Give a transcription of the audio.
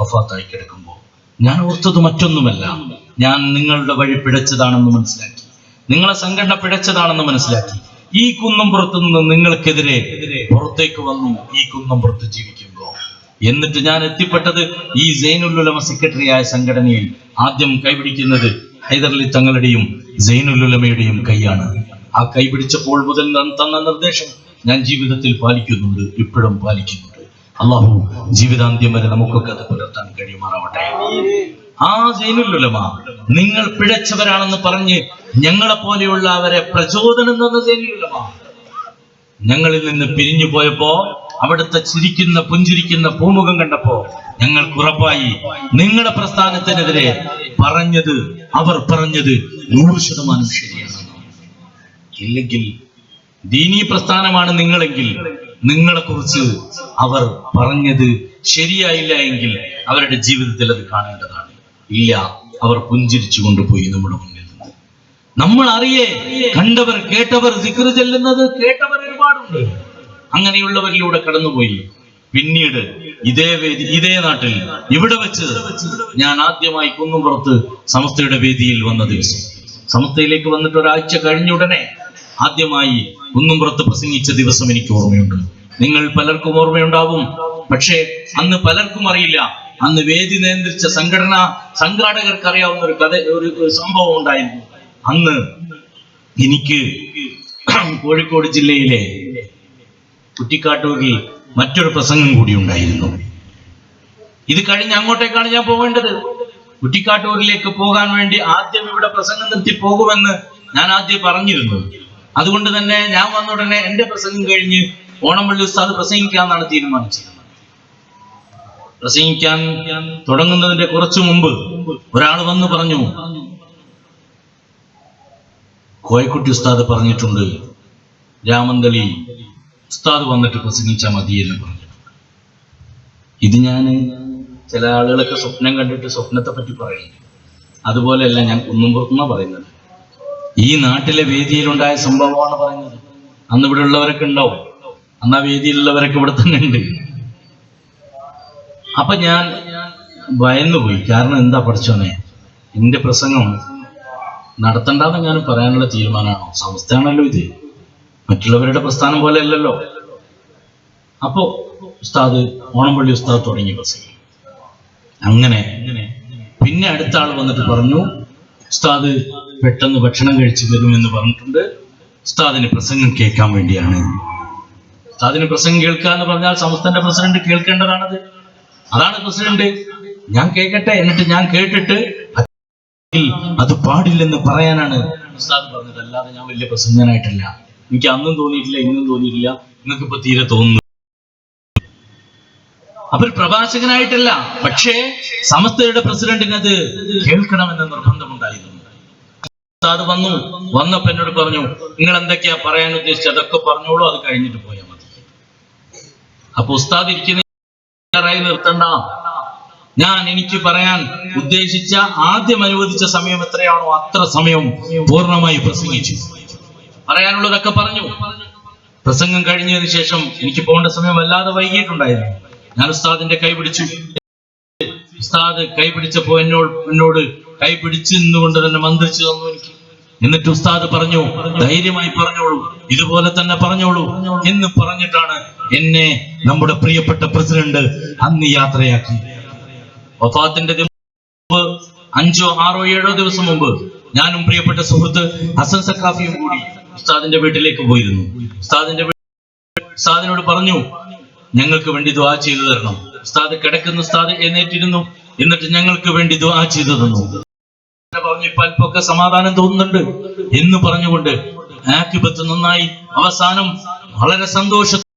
വഫാത്തായി കിടക്കുമ്പോൾ ഞാൻ ഓർത്തത് മറ്റൊന്നുമല്ല. ഞാൻ നിങ്ങളുടെ വഴി പിഴച്ചതാണെന്ന് മനസ്സിലാക്കി. നിങ്ങളെ സംഘടന പിഴച്ചതാണെന്ന് മനസ്സിലാക്കി. ഈ കുന്നം പുറത്തു നിന്ന് നിങ്ങൾക്കെതിരെ പുറത്തേക്ക് വന്നു ഈ കുന്നം പുറത്ത് ജീവിക്കുമ്പോൾ. എന്നിട്ട് ഞാൻ എത്തിപ്പെട്ടത് ഈ സൈനുല്ലുലമ സെക്രട്ടറി ആയ സംഘടനയിൽ ആദ്യം കൈപിടിക്കുന്നത് ഹൈദർലി തങ്ങളുടെയും സൈനുല്ലുലമയുടെയും കൈയാണ്. ആ കൈപിടിച്ചപ്പോൾ മുതൽ തന്ന നിർദ്ദേശം ഞാൻ ജീവിതത്തിൽ പാലിക്കുന്നുണ്ട് ഇപ്പോഴും പാലിക്കുന്നുണ്ട് അള്ളാഹു ജീവിതാന്ത്യം വരെ നമുക്കൊക്കെ അത് പുലർത്താൻ കഴിയുമാറാവട്ടെ. ആ സൈനുല്ലുലമ നിങ്ങൾ പിഴച്ചവരാണെന്ന് പറഞ്ഞ് ഞങ്ങളെ പോലെയുള്ള അവരെ പ്രചോദനം തന്ന സൈനുല്ലുലമ ഞങ്ങളിൽ നിന്ന് പിരിഞ്ഞു പോയപ്പോ അവിടുത്തെ ചിരിക്കുന്ന പുഞ്ചിരിക്കുന്ന പൂമുഖം കണ്ടപ്പോ ഞങ്ങൾക്ക് ഉറപ്പായി നിങ്ങളുടെ പ്രസ്ഥാനത്തിനെതിരെ പറഞ്ഞത് അവർ പറഞ്ഞത് നൂറ് ശതമാനം ശരിയാണ്. ഇല്ലെങ്കിൽ ദീനീ പ്രസ്ഥാനമാണ് നിങ്ങളെങ്കിൽ നിങ്ങളെ കുറിച്ച് അവർ പറഞ്ഞത് ശരിയായില്ല എങ്കിൽ അവരുടെ ജീവിതത്തിൽ അത് കാണേണ്ടതാണ്. ഇല്ല അവർ പുഞ്ചിരിച്ചു കൊണ്ടുപോയി നമ്മുടെ മുന്നിൽ നിന്ന്. നമ്മൾ അറിയേ കണ്ടവർ കേട്ടവർ സിക്കർ ചെല്ലുന്നത് കേട്ടവർ ഒരുപാടുണ്ട്. അങ്ങനെയുള്ളവരിലൂടെ കടന്നുപോയി. പിന്നീട് ഇതേ വേദി ഇതേ നാട്ടിൽ ഇവിടെ വെച്ച് ഞാൻ ആദ്യമായി കുന്നുംപുറത്ത് സമസ്തയുടെ വേദിയിൽ വന്ന ദിവസം. സമസ്തയിലേക്ക് വന്നിട്ട് ഒരാഴ്ച കഴിഞ്ഞ ഉടനെ ആദ്യമായി കുന്നുംപുറത്ത് പ്രസംഗിച്ച ദിവസം എനിക്ക് ഓർമ്മയുണ്ട്. നിങ്ങൾ പലർക്കും ഓർമ്മയുണ്ടാവും. പക്ഷേ അന്ന് പലർക്കും അറിയില്ല. അന്ന് വേദി നിയന്ത്രിച്ച സംഘടന സംഘാടകർക്ക് അറിയാവുന്ന ഒരു കഥ ഒരു സംഭവം ഉണ്ടായിരുന്നു. അന്ന് എനിക്ക് കോഴിക്കോട് ജില്ലയിലെ കുറ്റിക്കാട്ടൂരിൽ മറ്റൊരു പ്രസംഗം കൂടി ഉണ്ടായിരുന്നു. ഇത് കഴിഞ്ഞ് അങ്ങോട്ടേക്കാണ് ഞാൻ പോകേണ്ടത് കുറ്റിക്കാട്ടൂരിലേക്ക് പോകാൻ വേണ്ടി ആദ്യം ഇവിടെ പ്രസംഗം നിർത്തി പോകുമെന്ന് ഞാൻ ആദ്യം പറഞ്ഞിരുന്നു. അതുകൊണ്ട് തന്നെ ഞാൻ വന്ന ഉടനെ എന്റെ പ്രസംഗം കഴിഞ്ഞ് ഓണംപള്ളി ഉസ്താദ് പ്രസംഗിക്കാന്നാണ് തീരുമാനിച്ചത്. പ്രസംഗിക്കാൻ തുടങ്ങുന്നതിന്റെ കുറച്ചു മുമ്പ് ഒരാൾ വന്ന് പറഞ്ഞു കോയക്കുട്ടി ഉസ്താദ് പറഞ്ഞിട്ടുണ്ട് രാമന്തളി ഉസ്താദ് വന്നിട്ട് പ്രസംഗിച്ചാൽ മതി എന്ന് പറഞ്ഞു ഇത് ഞാൻ ചില ആളുകളൊക്കെ സ്വപ്നം കണ്ടിട്ട് സ്വപ്നത്തെ പറ്റി പറയും. അതുപോലെയല്ല ഞാൻ കുന്നുംപുറത്തുനിന്നാണ് പറയുന്നത്. ഈ നാട്ടിലെ വേദിയിലുണ്ടായ സംഭവമാണ് പറയുന്നത് അന്ന് ഇവിടെ ഉള്ളവരൊക്കെ ഉണ്ടാവും. അന്ന് ആ വേദിയിലുള്ളവരൊക്കെ ഇവിടെ തന്നെ ഉണ്ട്. അപ്പൊ ഞാൻ ഭയന്നു പോയി കാരണം എന്താ പഠിച്ചോനെ? എന്റെ പ്രസംഗം നടത്തണ്ടെന്ന് ഞാൻ പറയാനുള്ള തീരുമാനമാണോ? സംസ്ഥയാണല്ലോ ഇത്. മറ്റുള്ളവരുടെ പ്രസ്ഥാനം പോലെ അല്ലല്ലോ അപ്പോ ഉസ്താദ് ഓണംപള്ളി ഉസ്താദ് തുടങ്ങി പ്രസംഗം. അങ്ങനെ പിന്നെ അടുത്ത ആൾ വന്നിട്ട് പറഞ്ഞു ഉസ്താദ് പെട്ടെന്ന് ഭക്ഷണം കഴിച്ചു വരുമെന്ന് പറഞ്ഞിട്ടുണ്ട്. ഉസ്താദിന് പ്രസംഗം കേൾക്കാൻ വേണ്ടിയാണ്. ഉസ്താദിന് പ്രസംഗം കേൾക്കുക എന്ന് പറഞ്ഞാൽ സംസ്ഥാന പ്രസിഡന്റ് കേൾക്കേണ്ടതാണത്. അതാണ് പ്രസിഡന്റ്. ഞാൻ കേൾക്കട്ടെ എന്നിട്ട് ഞാൻ കേട്ടിട്ട് അത് പാടില്ലെന്ന് പറയാനാണ് ഉസ്താദ് പറഞ്ഞത്. അല്ലാതെ ഞാൻ വലിയ പ്രസംഗനായിട്ടല്ല എനിക്ക് അന്നും തോന്നിയിട്ടില്ല ഇന്നും തോന്നിയിട്ടില്ല. നിങ്ങൾക്ക് ഇപ്പൊ തീരെ തോന്നുന്നു അവർ പ്രഭാഷകനായിട്ടല്ല പക്ഷേ സമസ്തയുടെ പ്രസിഡന്റിന് അത് കേൾക്കണമെന്ന് നിർബന്ധമുണ്ടായിരുന്നു. ഉസ്താദ് വന്നു. വന്നപ്പോ എന്നോട് പറഞ്ഞു നിങ്ങൾ എന്തൊക്കെയാ പറയാൻ ഉദ്ദേശിച്ചത്? അതൊക്കെ പറഞ്ഞോളൂ. അത് കഴിഞ്ഞിട്ട് പോയാൽ മതി. അപ്പൊ ഉസ്താദ് ഇരിക്കുന്നതായി നിർത്തണ്ട. ഞാൻ എനിക്ക് പറയാൻ ഉദ്ദേശിച്ച ആദ്യം അനുവദിച്ച സമയം എത്രയാണോ അത്ര സമയം പൂർണമായി പ്രസംഗിച്ചു. പറയാനുള്ളതൊക്കെ പറഞ്ഞു. പ്രസംഗം കഴിഞ്ഞതിന് ശേഷം എനിക്ക് പോകേണ്ട സമയം വല്ലാതെ വൈകിട്ടുണ്ടായിരുന്നു ഞാൻ ഉസ്താദിന്റെ കൈ പിടിച്ചു. ഉസ്താദ് കൈ പിടിച്ചപ്പോ എന്നോട് എന്നോട് കൈ പിടിച്ചു നിന്നുകൊണ്ട് തന്നെ മന്ത്രിച്ചു തന്നു എനിക്ക്. എന്നിട്ട് ഉസ്താദ് പറഞ്ഞു ധൈര്യമായി പറഞ്ഞോളൂ. ഇതുപോലെ തന്നെ പറഞ്ഞോളൂ. എന്ന് പറഞ്ഞിട്ടാണ് എന്നെ നമ്മുടെ പ്രിയപ്പെട്ട പ്രസിഡന്റ് അന്ന് യാത്രയാക്കി. വഫാത്തിന്റെ അഞ്ചോ ആറോ ഏഴോ ദിവസം മുമ്പ് ഞാനും പ്രിയപ്പെട്ട സുഹൃത്ത് ഹസൻ സക്കാഫിയും കൂടി ഉസ്താദിന്റെ വീട്ടിലേക്ക് പോയിരുന്നു. ഉസ്താദിന്റെ ഉസ്താദിനോട് പറഞ്ഞു ഞങ്ങൾക്ക് വേണ്ടി ദ്വാ ചെയ്തു തരണം. ഉസ്താദ് കിടക്കുന്ന ഉസ്താദ് എഴുന്നേറ്റിരുന്നു. എന്നിട്ട് ഞങ്ങൾക്ക് വേണ്ടി ദ്വാ ചെയ്തു തന്നു. പറഞ്ഞു ഇപ്പൊ അല്പമൊക്കെ സമാധാനം തോന്നുന്നുണ്ട്. എന്ന് പറഞ്ഞുകൊണ്ട് ആക്കിബത്ത് നന്നായി. അവസാനം വളരെ സന്തോഷ